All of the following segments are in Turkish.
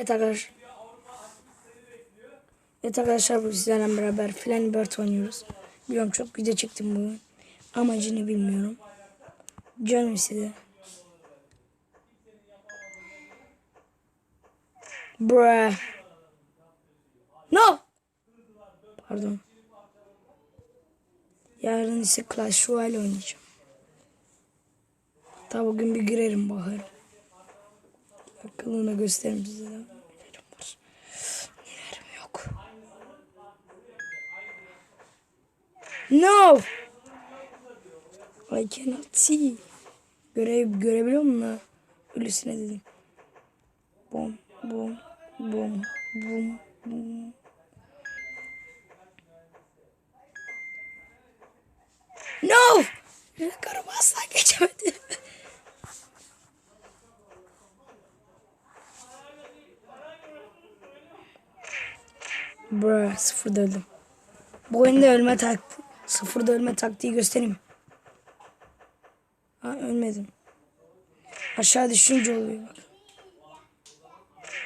Evet arkadaşlar. Evet arkadaşlar bu sizlerle beraber Flying Bird oynuyoruz. Biliyorum çok video çektim bugün. Amacını bilmiyorum. Canım size. Bruh. No. Pardon. Yarın ise Clash Royale oynayacağım. Hatta bugün bir girerim bakarım. Akıllığına göstereyim size. Nelerim var. Nelerim yok. No! I cannot see. Göre, görebiliyor musun? Öylesine dedim. Bom, bom, bom, bom, bom. No! Karımı asla. Bruh sıfırda öldüm. Bu oyunda ölme tak sıfırda ölme taktiği göstereyim. Ha ölmedim. Aşağı düşünce oluyor bak.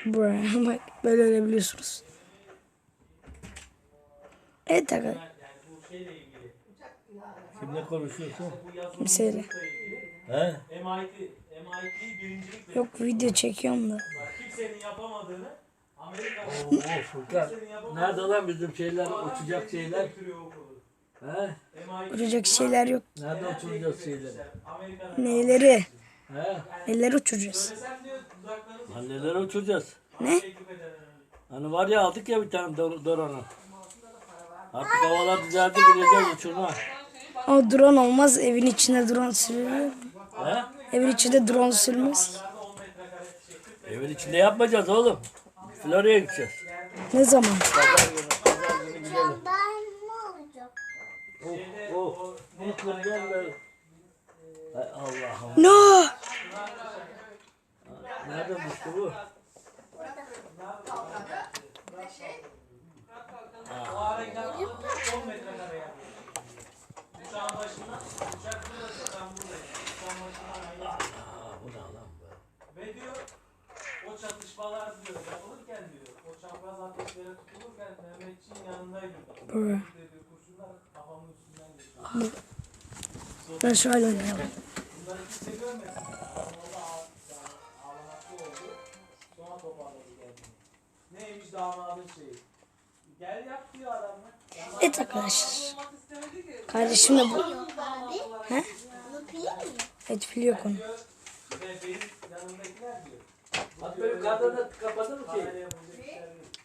Bruh bak böyle ölebiliyorsunuz. Evet arkadaşlar. Kimle konuşuyorsun? Kimseyle. He? MIT, MIT birincilik Yok video çekiyorum da. kimsenin yapamadığını Oo Furkan. Nerede lan bizim şeyler, uçacak şeyler? He? Uçacak şeyler yok. Nerede uçuracağız şeyleri? Neyleri? He? Neleri uçuracağız? Lan neler uçuracağız? Ne? Hani var ya aldık ya bir tane dor Doran'ı. Artık havalar düzeldi gideceğiz uçurma. O drone olmaz. Evin içinde drone sürülür. He? Evin içinde drone sürmez. Evin içinde yapmayacağız oğlum. Florya'ya gideceğiz. Ne zaman? Pazar günü, pazar günü gidelim. Ben ne olacak? Oh, oh. Unutma gel be. Hay Allah'ım. No! Nerede bu? Gel yap diyor adamlar. Evet arkadaşlar. Kardeşim de bu. He? Evet biliyor konu. Benim kadını kapadı mı ki?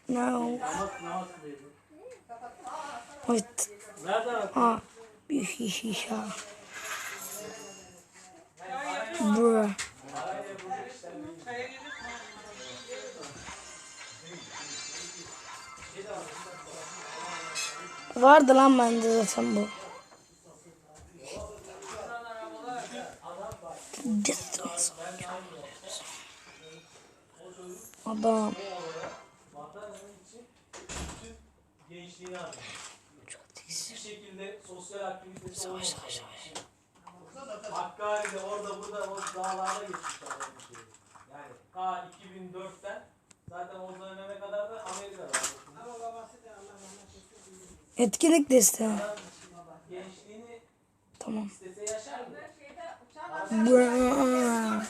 No. Evet. Aa. Bir şişa. Bruh. Vardı lan bende zaten bu. Adam. Gençliğini arıyor. Çok Bir şekilde sosyal aktivitesi Savaş olmuş. savaş savaş. Hakkari'de orada burada o dağlarda geçmiş adam bir şey. Yani ta 2004'ten zaten o döneme kadar da Amerika'da. Etkinlik desteği. Gençliğini Tamam. istese yaşar mı? Bruh.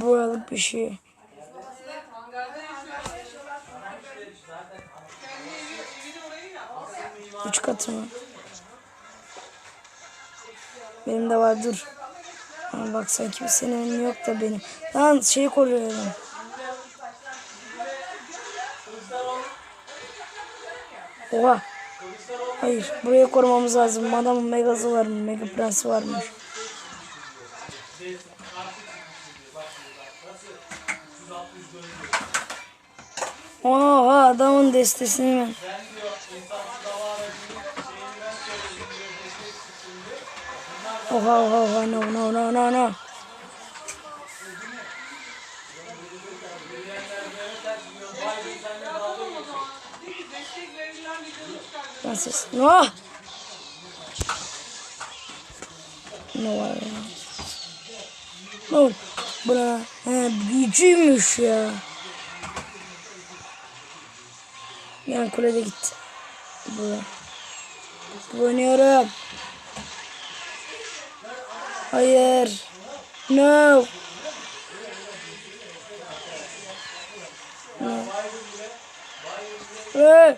Buralık bir şey. Üç katı mı? Benim de var dur. Ama bak sanki senin yok da benim. Lan şeyi koruyorum. Oha. Hayır burayı korumamız lazım. Adamın megası var mı? Mega prensi varmış. Oha adamın destesini mi? Oha oha oha no no no no no. Nasıl? No. No var ya. No. Buna he, büyücüymüş ya. Yan kulede gitti. Bu. Bu oynuyorum. Hayır. No. No. Ee.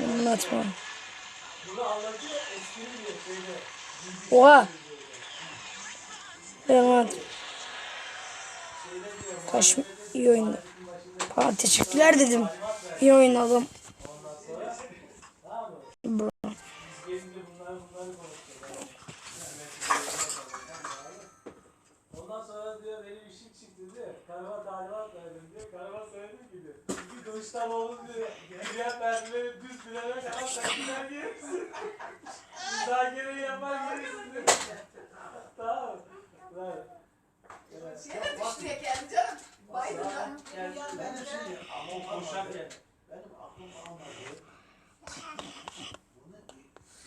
Bunu atmam. Oha. At. Taş iyi. Ha, teşekkürler dedim. İyi oynadım. Kılıçdaroğlu diyor. Diğer merdiveni düz bilene kadar sen gider gelirsin. Müzakereyi yapar gelirsin tamam? Ver. Şeye düştü ya kendi canım. Biden'a. Ama o koşarken. Benim aklım almadı. Bunu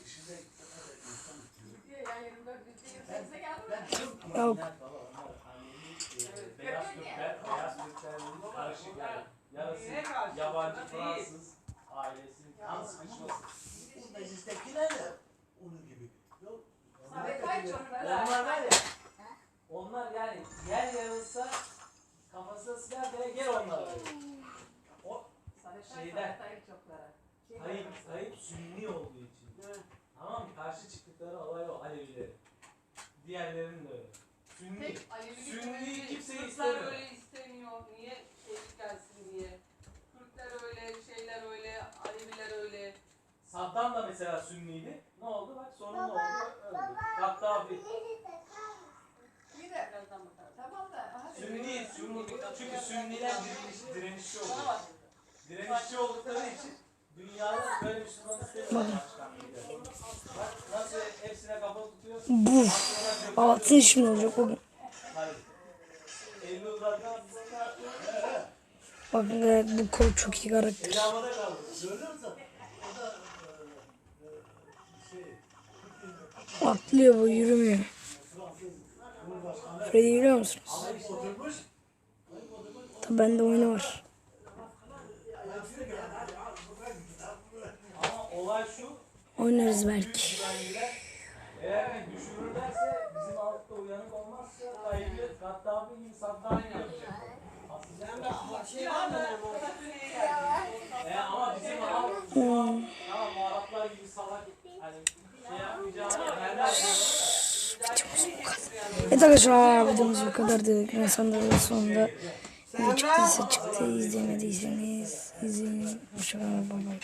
işine gittiğinde insan bitiyor. Diyor ya 24 28'e geldi mi? Yok. Beyaz Türkler, beyaz Türklerin karışık yani. Yarısı yabancı Fransız ailesinin kan sıkışması. bu meclistekiler de onun gibi. Yok. Abi kaç çok Onlar var ya, onlar yani yer yarılsa kafasına silah gene gel onlar. O Şeyden. Tayyip, Tayyip Sünni olduğu için. Tamam mı? Karşı çıktıkları olay o Alevileri. Diğerlerinin de öyle. Sünni. Tek Alevi Sünni'yi gibi kimse istemiyor. öyle istemiyor. Niye eşit gelsin diye. Kürtler öyle, şeyler öyle, Aleviler öyle. Saddam da mesela Sünniydi. Ne oldu? Bak sorun ne oldu? Öldü. Gaddafi. Bir de Birazdan bakarız. tamam da. hadi. Sünni, Sünni. Çünkü Sünniler direniş, direnişçi Bana oldu. bak. Direnişçi oldukları için dünyada böyle Müslüman istemiyorlar başkan lider. Bak nasıl hepsine kafa tutuyor. Bu. Altın işim olacak o gün. Bakın gayet bu kol çok iyi karakter. Atlıyor bu yürümüyor. Freddy biliyor musunuz? Tabi bende oyunu var. Oynarız belki. Eğer düşürürlerse bizim altta uyanık olmazsa Tayyip'i Gaddafi gibi gibi yapacak. Evet arkadaşlar videomuz bu kadardı. Ben sanırım sonunda video çıktıysa çıktı. İzlemediyseniz izleyin. Hoşçakalın. Bye bye.